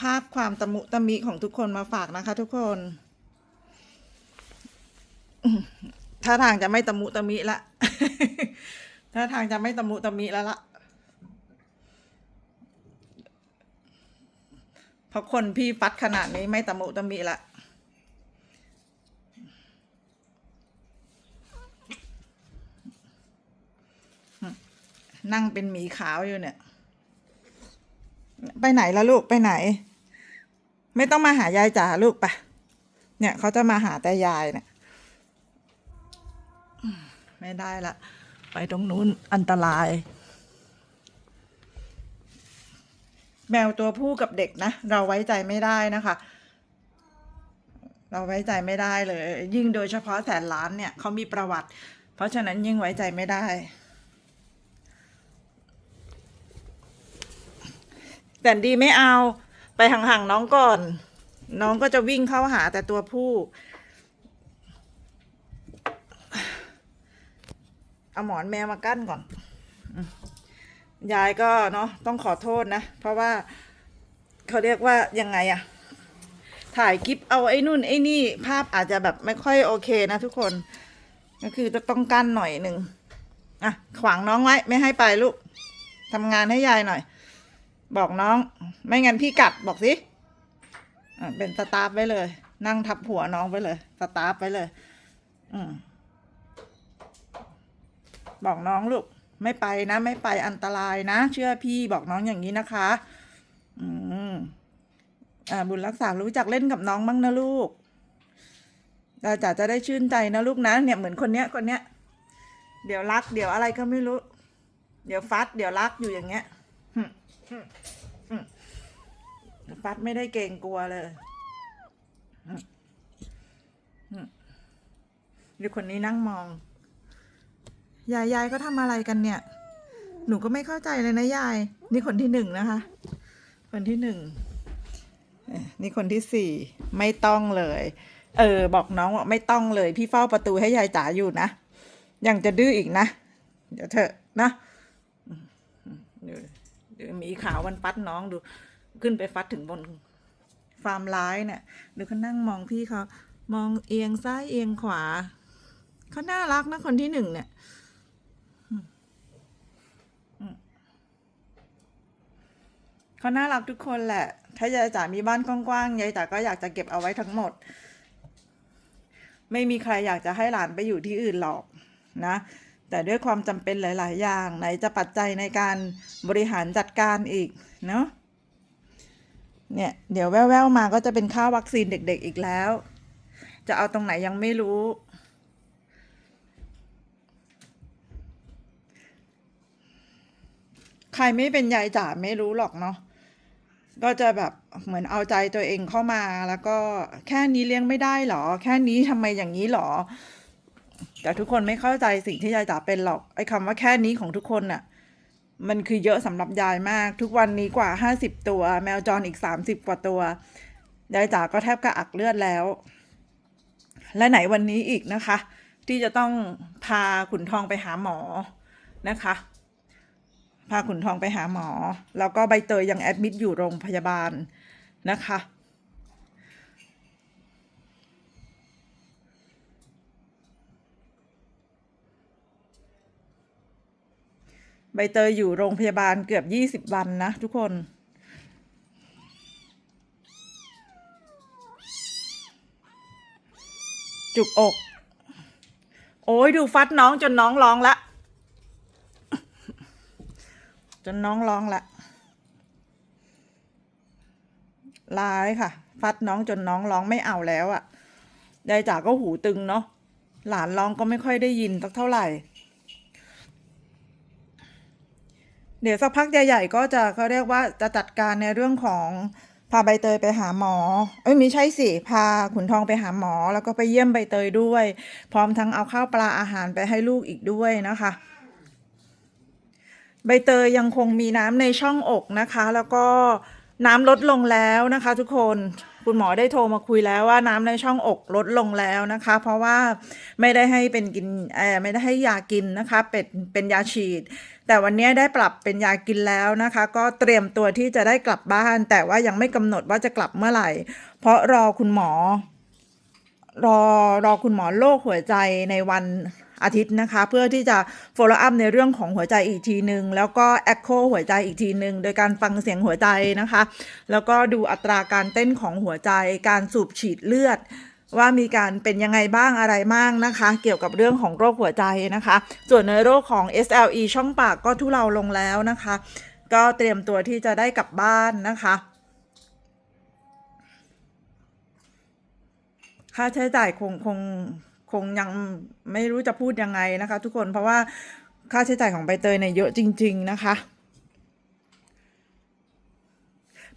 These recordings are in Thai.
ภาพความตะมุตะมิของทุกคนมาฝากนะคะ ทุกคนอืมท่าทางจะไม่ตะมุตะมิละท่าทางจะไม่ตะมุตะมิแล้วละเพราะคนพี่ฟัดขนาดนี้ไม่ตะมุตะมิละนั่งเป็นหมีขาวอยู่เนี่ย ไปไหนละลูกไปไหน ไม่ต้องมาหายายจ๋าลูกปะเนี่ยเขาจะมาหาแต่ยายเนี่ยไม่ได้ละ ไปตรงนู้นอันตราย แมวตัวผู้กับเด็กนะ เราไว้ใจไม่ได้นะคะ เราไว้ใจไม่ได้เลย ยิ่งโดยเฉพาะแสนล้านเนี่ยเขามีประวัติ เพราะฉะนั้นยิ่งไว้ใจไม่ได้ แต่ดีไม่เอา ไปห่างๆน้องก่อน น้องก็จะวิ่งเข้าหาแต่ตัวผู้ เอาหมอนแมวมากั้นก่อน ยายก็เนาะต้องขอโทษนะ เพราะว่าเขาเรียกว่ายังไงอะถ่ายคลิปเอาไอ้นู่นไอ้นี่ภาพอาจจะแบบไม่ค่อยโอเคนะทุกคน ก็คือจะต้องกั้นหน่อยหนึ่งอะขวางน้องไว้ไม่ให้ไปลูกทำงานให้ยายหน่อย บอกน้อง ไม่งั้นพี่กัดบอกสิอะเป็นสตาฟไว้เลย นั่งทับหัวน้องไว้เลย สตาฟไว้เลย อืมบอกน้องลูก ไม่ไปนะ ไม่ไปอันตรายนะ เชื่อพี่บอกน้องอย่างนี้นะคะ อืมอ่าบุญรักษารู้จักเล่นกับน้องบ้างนะลูกเราจะจะได้ชื่นใจนะลูกนะเนี่ยเหมือนคนเนี้ยคนเนี้ย เดี๋ยวรัก เดี๋ยวอะไรก็ไม่รู้ เดี๋ยวฟัด เดี๋ยวรักอยู่อย่างเงี้ย ฟัดไม่ได้เกรงกลัวเลยดูคนนี้นั่งมอง ยายยายก็ทำอะไรกันเนี่ย หนูก็ไม่เข้าใจเลยนะยาย นี่คนที่หนึ่งนะคะ คนที่หนึ่งนี่คนที่สี่ไม่ต้องเลย เออ บอกน้องว่าไม่ต้องเลย พี่เฝ้าประตูให้ยายจ๋าอยู่นะยังจะดื้ออีกนะ เดี๋ยวเถอะนะ อืมอืมเดี๋ยวเดี๋ยวหมีขาวมันฟัดน้องดู ขึ้นไปฟัดถึงบนฟาร์มร้ายเนี่ยดูเขานั่งมองพี่เขามองเอียงซ้ายเอียงขวาเขาน่ารักนะคนที่หนึ่งเนี่ยเขาน่ารักทุกคนแหละ ถ้ายายจ๋ามีบ้านกว้างๆ ยายจ๋าก็อยากจะเก็บเอาไว้ทั้งหมด ไม่มีใครอยากจะให้หลานไปอยู่ที่อื่นหรอกนะ แต่ด้วยความจำเป็นหลาย ๆ อย่างไหนจะปัจจัยในการบริหารจัดการอีกเนาะเนี่ยเดี๋ยวแว่วๆมาก็จะเป็นค่าวัคซีนเด็ก ๆ อีกแล้ว จะเอาตรงไหนยังไม่รู้ ใครไม่เป็นยายจ๋าไม่รู้หรอกเนาะก็จะแบบเหมือนเอาใจตัวเองเข้ามาแล้วก็แค่นี้เลี้ยงไม่ได้หรอ แค่นี้ทำไมอย่างนี้หรอ แต่ทุกคนไม่เข้าใจสิ่งที่ยายจ๋าเป็นหรอกไอ้คำว่าแค่นี้ของทุกคนน่ะ มันคือเยอะสำหรับยายมาก ทุกวันนี้กว่าห้าสิบตัว แมวจรอีกสามสิบกว่าตัวยายจ๋าก็แทบกระอักเลือดแล้ว และไหนวันนี้อีกนะคะ ที่จะต้องพาขุนทองไปหาหมอนะคะ พาขุนทองไปหาหมอ แล้วก็ใบเตยยังแอดมิดอยู่โรงพยาบาลนะคะ ใบเตยอยู่โรงพยาบาลเกือบยี่สิบวันนะทุกคนจุกอก โอ้ยดูฟัดน้องจนน้องร้องละ จนน้องร้องละร้ายค่ะ ฟัดน้องจนน้องร้องไม่เอาแล้วอะ่ะยายจ๋าก็หูตึงเนาะหลานร้องก็ไม่ค่อยได้ยินสักเท่าไหร่ เดี๋ยวสักพักใหญ่ๆก็จะเขาเรียกว่าจะจัดการในเรื่องของพาใบเตยไปหาหมอ เอ้ยม่ใช่สิ พาขุนทองไปหาหมอ แล้วก็ไปเยี่ยมใบเตยด้วย พร้อมทั้งเอาข้าวปลาอาหารไปให้ลูกอีกด้วยนะคะ ใบเตยยังคงมีน้ำในช่องอกนะคะ แล้วก็น้ำลดลงแล้วนะคะ ทุกคนคุณหมอได้โทรมาคุยแล้วว่าน้ำในช่องอกลดลงแล้วนะคะ เพราะว่าไม่ได้ให้เป็นกินไม่ได้ให้ยากินนะคะ เป็นเป็นยาฉีด แต่วันนี้ได้ปรับเป็นยากินแล้วนะคะ ก็เตรียมตัวที่จะได้กลับบ้าน แต่ว่ายังไม่กำหนดว่าจะกลับเมื่อไหร่ เพราะรอคุณหมอ รอรอคุณหมอโรคหัวใจในวันอาทิตย์นะคะ เพื่อที่จะ follow up ในเรื่องของหัวใจอีกทีหนึ่งแล้วก็ echo หัวใจอีกทีหนึ่งโดยการฟังเสียงหัวใจนะคะ แล้วก็ดูอัตราการเต้นของหัวใจการสูบฉีดเลือด ว่ามีการเป็นยังไงบ้างอะไรบ้างนะคะ เกี่ยวกับเรื่องของโรคหัวใจนะคะ ส่วนในโรคของ SLE ช่องปากก็ทุเลาลงแล้วนะคะ ก็เตรียมตัวที่จะได้กลับบ้านนะคะค่าใช้จ่ายคงคงคงยังไม่รู้จะพูดยังไงนะคะ ทุกคนเพราะว่าค่าใช้จ่ายของใบเตยเนี่ยเยอะจริง ๆนะคะ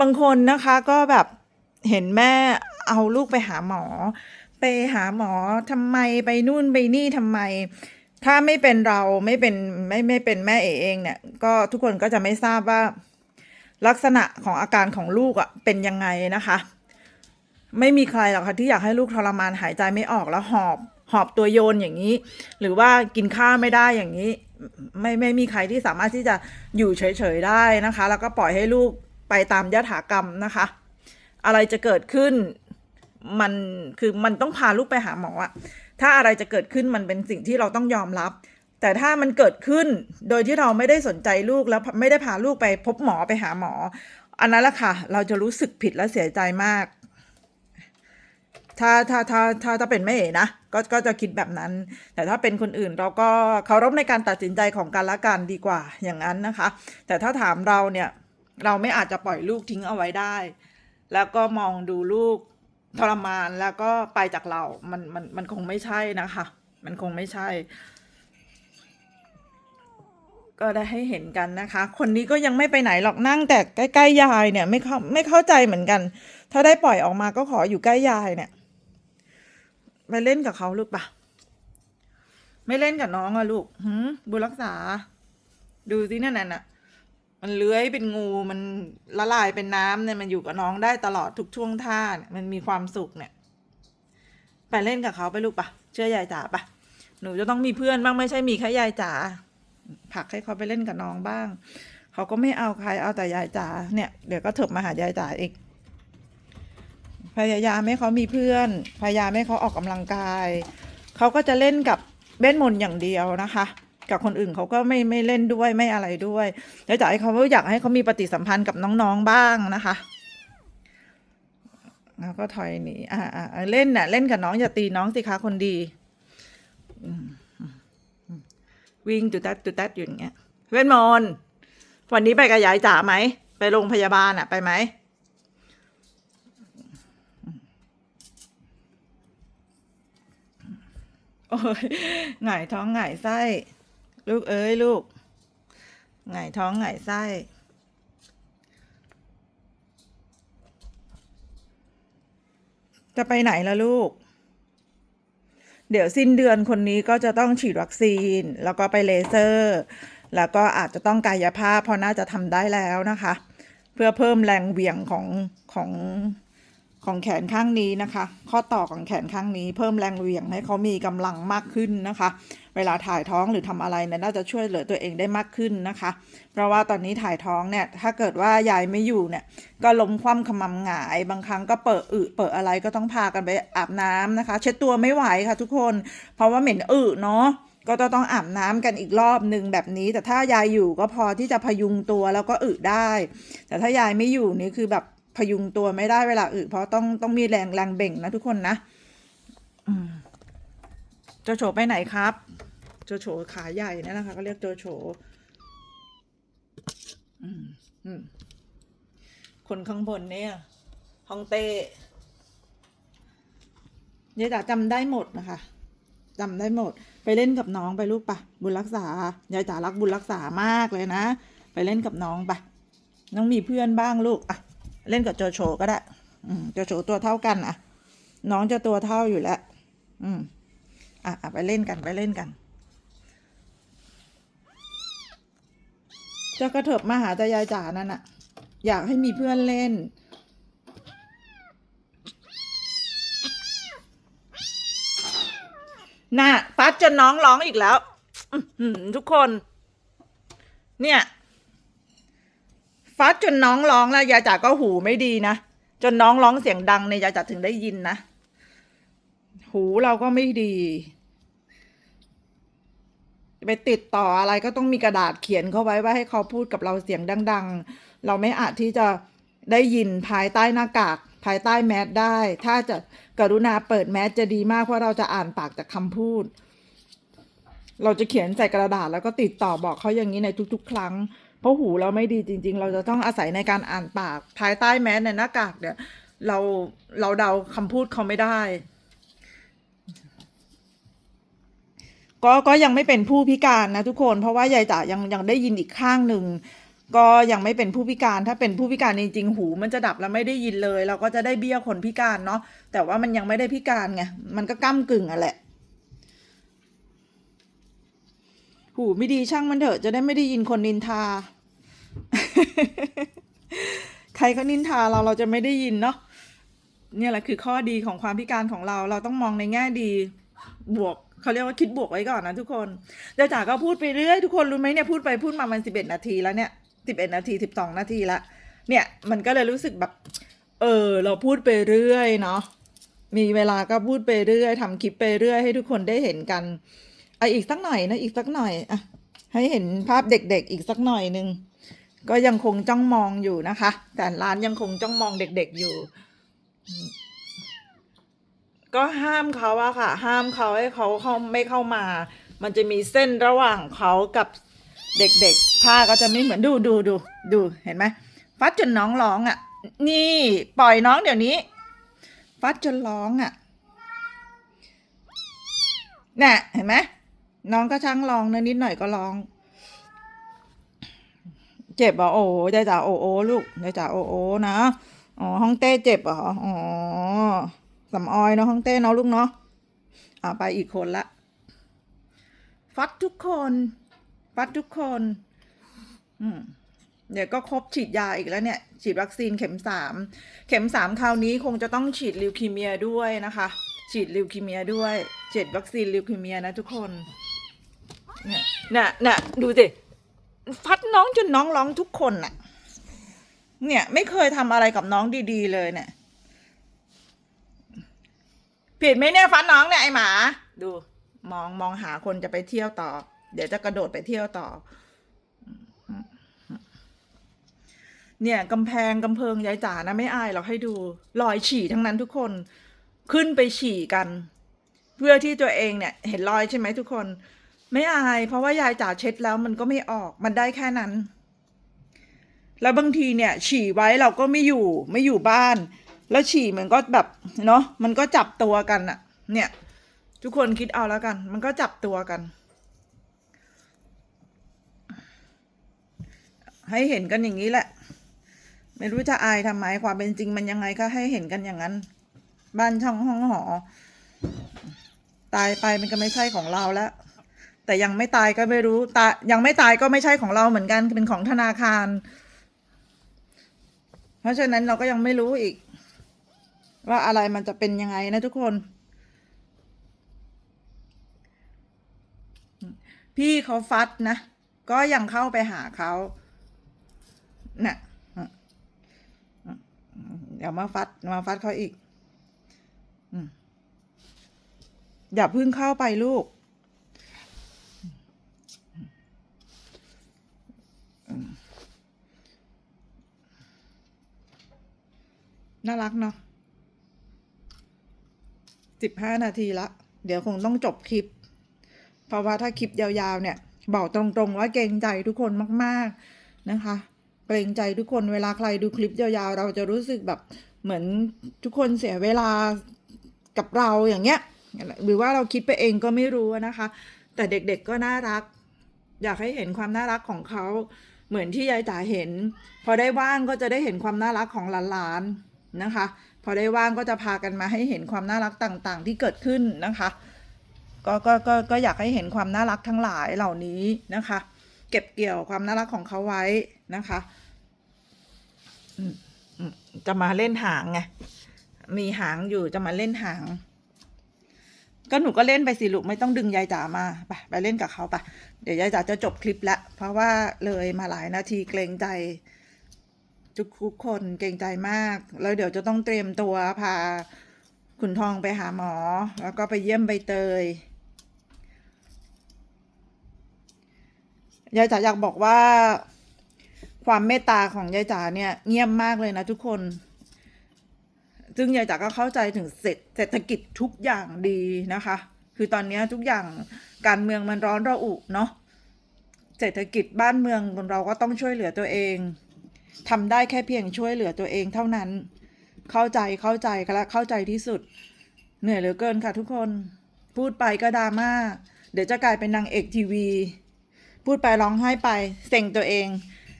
บางคนนะคะก็แบบเห็นแม่ เอาลูกไปหาหมอ ไปหาหมอทำไมไปนู่นไปนี่ทำไม ถ้าไม่เป็นเราไม่เป็นไม่ไม่เป็นแม่เอเองเนี่ย ก็ทุกคนก็จะไม่ทราบว่า ลักษณะของอาการของลูกอะ่ะเป็นยังไงนะคะ ไม่มีใครหรอกค่ะที่อยากให้ลูกทรมานหายใจไม่ออกแล้วหอบหอบตัวโยนอย่างนี้ หรือว่ากินข้าวไม่ได้อย่างนี้ ไม่ไม่มีใครที่สามารถที่จะอยู่เฉยๆได้นะคะ แล้วก็ปล่อยให้ลูกไปตามยถากรรมนะคะ อะไรจะเกิดขึ้น มันคือมันต้องพาลูกไปหาหมออะถ้าอะไรจะเกิดขึ้นมันเป็นสิ่งที่เราต้องยอมรับ แต่ถ้ามันเกิดขึ้นโดยที่เราไม่ได้สนใจลูกแล้วไม่ได้พาลูกไปพบหมอไปหาหมอ อันนั้นแหละค่ะ เราจะรู้สึกผิดและเสียใจมาก ถ้าถ้าถ้าถ้าถ้าเป็นแม่เอ๋นะก็ก็จะคิดแบบนั้น แต่ถ้าเป็นคนอื่นเราก็เคารพในการตัดสินใจของกันและกันดีกว่าอย่างนั้นนะคะ แต่ถ้าถามเราเนี่ยเราไม่อาจจะปล่อยลูกทิ้งเอาไว้ได้ แล้วก็มองดูลูก ทรมานแล้วก็ไปจากเรา มันมันมันคงไม่ใช่นะคะ มันคงไม่ใช่ ก็ได้ให้เห็นกันนะคะ คนนี้ก็ยังไม่ไปไหนหรอกนั่งแต่ใกล้ๆยายเนี่ย ไม่เข้าไม่เข้าใจเหมือนกัน ถ้าได้ปล่อยออกมาก็ขออยู่ใกล้ยายเนี่ย ไปเล่นกับเขาลูกปะไม่เล่นกับน้องอะลูกหืมบุรักษา ดูสินั่นน่ะ มันเลื้อยเป็นงูมันละลายเป็นน้ำเนี่ยมันอยู่กับน้องได้ตลอดทุกช่วงท่าเนี่ยมันมีความสุขเนี่ย ไปเล่นกับเขาไปลูกปะเชื่อยายจ๋าปะหนูจะต้องมีเพื่อนบ้างไม่ใช่มีแค่ยายจ๋าผักให้เขาไปเล่นกับน้องบ้าง เขาก็ไม่เอาใครเอาแต่ยายจ๋าเนี่ย เดี๋ยวก็เถิบมาหายายจ๋าอีกพยายามให้เขามีเพื่อน พยายามให้เขาออกกำลังกาย เขาก็จะเล่นกับเบ้นมนอย่างเดียวนะคะ กับคนอื่นเขาก็ไม่ไม่เล่นด้วยไม่อะไรด้วยแล้วอยากให้เขาอยากให้เขามีปฏิสัมพันธ์กับน้องๆบ้างนะคะแล้วก็ถอยหนีอ่าอ่าเล่นน่ะเล่นกับน้องอย่าตีน้องสิคะคนดี วิ่งตุดตัดตุดตัดอยู่อย่างเงี้ยเวทมนวันนี้ไปกับยายจ๋าไหม ไปโรงพยาบาลอะไปไหมโอ้ยหงายท้องหงายไส้ ลูกเอ้ยลูกหงายท้องหงายไส้จะไปไหนล่ะลูก เดี๋ยวสิ้นเดือนคนนี้ก็จะต้องฉีดวัคซีน แล้วก็ไปเลเซอร์ แล้วก็อาจจะต้องกายภาพ เพราะน่าจะทำได้แล้วนะคะ เพื่อเพิ่มแรงเหวี่ยงของของของแขนข้างนี้นะคะ ข้อต่อของแขนข้างนี้ เพิ่มแรงเหวี่ยงให้เขามีกำลังมากขึ้นนะคะ เวลาถ่ายท้องหรือทำอะไรเนี่ยน่าจะช่วยเหลือตัวเองได้มากขึ้นนะคะ เพราะว่าตอนนี้ถ่ายท้องเนี่ยถ้าเกิดว่ายายไม่อยู่เนี่ยก็ล้มคว่ำขมำหงาย บางครั้งก็เปิดอึเปิดอะไรก็ต้องพากันไปอาบน้ำนะคะ เช็ดตัวไม่ไหวค่ะทุกคน เพราะว่าเหม็นอึเนาะก็จะต้องอาบน้ำกันอีกรอบหนึ่งแบบนี้ แต่ถ้ายายอยู่ก็พอที่จะพยุงตัวแล้วก็อึได้ แต่ถ้ายายไม่อยู่นี่คือแบบพยุงตัวไม่ได้เวลาอึเพราะต้องต้องมีแรงแรงเบ่งนะทุกคนนะอืมโจโฉไปไหนครับ โจโฉขาใหญ่นั่นะคะก็เรียกโจโฉคนข้างบนเนี่ยฮองเต้ยายจ๋าจำได้หมดนะคะจำได้หมด ไปเล่นกับน้องไปลูกปะบุญรักษายายจ๋ารักบุญรักษามากเลยนะ ไปเล่นกับน้องปะน้องมีเพื่อนบ้างลูกอะเล่นกับโจโฉก็ได้อืมโจโฉตัวเท่ากันอะน้องจะตัวเท่าอยู่แล้ว อืมอะอะไปเล่นกันไปเล่นกัน จะกระเถิบมาหาตายายจ๋านั่นอะอยากให้มีเพื่อนเล่น น่ะปัดจนน้องร้องอีกแล้วทุกคน เนี่ยฟัดจนน้องร้องแล้วยายจ๋าก็หูไม่ดีนะ จนน้องร้องเสียงดังเนี่ยยายจ๋าถึงได้ยินนะ หูเราก็ไม่ดี ไปติดต่ออะไรก็ต้องมีกระดาษเขียนเข้าไว้ว่าให้เขาพูดกับเราเสียงดัง ๆ เราไม่อาจที่จะได้ยินภายใต้หน้ากากภายใต้แมสได้ ถ้าจะกรุณาเปิดแมสจะดีมากเพราะเราจะอ่านปากจากคำพูด เราจะเขียนใส่กระดาษแล้วก็ติดต่อบอกเขาอย่างนี้ในทุก ๆ ครั้ง เพราะหูเราไม่ดีจริง ๆ เราจะต้องอาศัยในการอ่านปาก ภายใต้แมสในหน้ากากเนี่ยเราเราเดาคำพูดเขาไม่ได้ ก็ก็ยังไม่เป็นผู้พิการนะทุกคนเพราะว่ายายจ๋ายังยังได้ยินอีกข้างหนึ่งก็ยังไม่เป็นผู้พิการถ้าเป็นผู้พิการจริงๆหู มันจะดับแล้วไม่ได้ยินเลย เราก็จะได้เบี้ยคนพิการเนาะแต่ว่ามันยังไม่ได้พิการไงมันก็ก้ากึ่งอะแหละ หูไม่ดีช่างมันเถอะจะได้ไม่ได้ยินคนนินทา ใครเขานินทาเราเราจะไม่ได้ยินเนาะเนี่ยแหละคือข้อดีของความพิการของเรา เราต้องมองในแง่ดีบวก เขาเรียกว่าคิดบวกไว้ก่อนนะทุกคนเดี๋ยวจ๋าก็พูดไปเรื่อยทุกคนรู้ไหมเนี่ยพูดไปพูดมามันสิบเอ็ดนาทีแล้วเนี่ยสิบเอ็ดนาทีสิบสองนาทีละเนี่ยมันก็เลยรู้สึกแบบ เออ เราพูดไปเรื่อยเนาะมีเวลาก็พูดไปเรื่อยทำคลิปไปเรื่อยให้ทุกคนได้เห็นกันอะอีกสักหน่อยนะอีกสักหน่อยอะให้เห็นภาพเด็กๆ อีกสักหน่อยหนึ่งก็ยังคงจ้องมองอยู่นะคะ แต่ร้านยังคงจ้องมองเด็กๆอยู่ ก็ห้ามเขาอะค่ะ ห้ามเขาให้เขาเขาไม่เข้ามา มันจะมีเส้นระหว่างเขากับเด็กๆผ้าก็จะไม่เหมือนดูดูดูดูเห็นไหมฟัดจนน้องร้องอะนี่ปล่อยน้องเดี๋ยวนี้ ฟัดจนร้องอะน่ะเห็นไหมน้องก็ช่างร้องนะนิดหน่อยก็ร้อง เจ็บเหรอโอ้ยายจ๋าโอ้โอ้ลูกยายจ๋าโอ้โอ้นะอ๋อห้องเต้เจ็บเหรออ๋อ สำออยเนาะห้องเต้เนาะลูกเนาะอ่าไปอีกคนละ ฟัดทุกคน ฟัดทุกคน อืมเดี๋ยวก็ครบฉีดยาอีกแล้วเนี่ย ฉีดวัคซีนเข็มสามเข็มสามคราวนี้คงจะต้องฉีดลิวคีเมียด้วยนะคะ ฉีดลิวคีเมียด้วยฉีดวัคซีนลิวคีเมียนะทุกคนเนี่ยน่ะน่ะดูสิฟัดน้องจนน้องร้องทุกคนน่ะ เนี่ย ไม่เคยทำอะไรกับน้องดี ๆ เลยเนี่ย ผิดไหมเนี่ยฟันน้องเนี่ยไอหมา ดู มองมองหาคนจะไปเที่ยวต่อ เดี๋ยวจะกระโดดไปเที่ยวต่อ เนี่ยกำแพงกำเพิงยายจ๋านะไม่อายหรอกให้ดู รอยฉี่ทั้งนั้นทุกคนขึ้นไปฉี่กัน เพื่อที่ตัวเองเนี่ย เห็นรอยใช่ไหมทุกคน ไม่อาย เพราะว่ายายจ๋าเช็ดแล้วมันก็ไม่ออกมันได้แค่นั้น แล้วบางทีเนี่ย ฉี่ไว้เราก็ไม่อยู่ไม่อยู่บ้าน แล้วฉี่มันก็แบบเนาะมันก็จับตัวกันอะเนี่ย ทุกคนคิดเอาแล้วกัน มันก็จับตัวกัน ให้เห็นกันอย่างนี้แหละ ไม่รู้จะอายทำไมความเป็นจริงมันยังไงก็ให้เห็นกันอย่างนั้น บ้านช่องห้องหอ ตายไปมันก็ไม่ใช่ของเราแล้วแต่ยังไม่ตายก็ไม่รู้ตายังไม่ตายก็ไม่ใช่ของเราเหมือนกันเป็นของธนาคาร เพราะฉะนั้นเราก็ยังไม่รู้อีก ว่าอะไรมันจะเป็นยังไงนะทุกคน พี่เขาฟัดนะ ก็ยังเข้าไปหาเขาน่ะอืมอืมเดี๋ยวมาฟัดมาฟัดเขาอีกอย่าพึ่งเข้าไปลูก น่ารักเนาะ สิบห้านาทีละ เดี๋ยวคงต้องจบคลิป เพราะว่าถ้าคลิปยาวๆเนี่ย บอกตรงๆว่าเกรงใจทุกคนมากๆนะคะ เกรงใจทุกคนเวลาใครดูคลิปยาวๆ เราจะรู้สึกแบบเหมือนทุกคนเสียเวลากับเราอย่างเงี้ย หรือว่าเราคิดไปเองก็ไม่รู้นะคะ แต่เด็กๆก็น่ารัก อยากให้เห็นความน่ารักของเขาเหมือนที่ยายจ๋าเห็น พอได้ว่างก็จะได้เห็นความน่ารักของหลานๆนะคะ อได้ว่างก็จะพากันมาให้เห็นความน่ารักต่างๆ ที่เกิดขึ้นนะคะก็ก็ก็ก็อยากให้เห็นความน่ารักทั้งหลายเหล่านี้นะคะ เก็บเกี่ยวความน่ารักของเขาไว้นะคะจะมาเล่นหางไงมีหางอยู่จะมาเล่นหาง ก็หนูก็เล่นไปสิลูกไม่ต้องดึงยายจ๋ามาไปไปเล่นกับเขาไปเดี๋ยวยายจ๋าจะจบคลิปแล้วเพราะว่าเลยมาหลายนาทีเกรงใจ ทุกๆคนเกรงใจมาก แล้วเดี๋ยวจะต้องเตรียมตัวพาคุณทองไปหาหมอ แล้วก็ไปเยี่ยมใบเตยยายจ๋าอยากบอกว่า ความเมตตาของยายจ๋าเนี่ยเงียบมากเลยนะทุกคน ซึ่งยายจ๋าก็เข้าใจถึงเศรษเศรษฐกิจทุกอย่างดีนะคะ คือตอนนี้ทุกอย่างการเมืองมันร้อนระอุเนาะ เศรษฐกิจบ้านเมืองเราก็ต้องช่วยเหลือตัวเอง ทำได้แค่เพียงช่วยเหลือตัวเองเท่านั้น เข้าใจเข้าใจกันและเข้าใจที่สุด เหนื่อยเหลือเกินค่ะทุกคน พูดไปก็ดราม่า เดี๋ยวจะกลายเป็นนางเอกทีวี พูดไปร้องไห้ไป เซ็งตัวเอง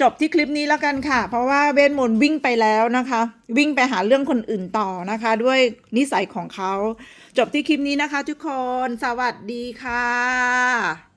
จบที่คลิปนี้แล้วกันค่ะ เพราะว่าเวทมนวิ่งไปแล้วนะคะ วิ่งไปหาเรื่องคนอื่นต่อนะคะ ด้วยนิสัยของเขา จบที่คลิปนี้นะคะ ทุกคน สวัสดีค่ะ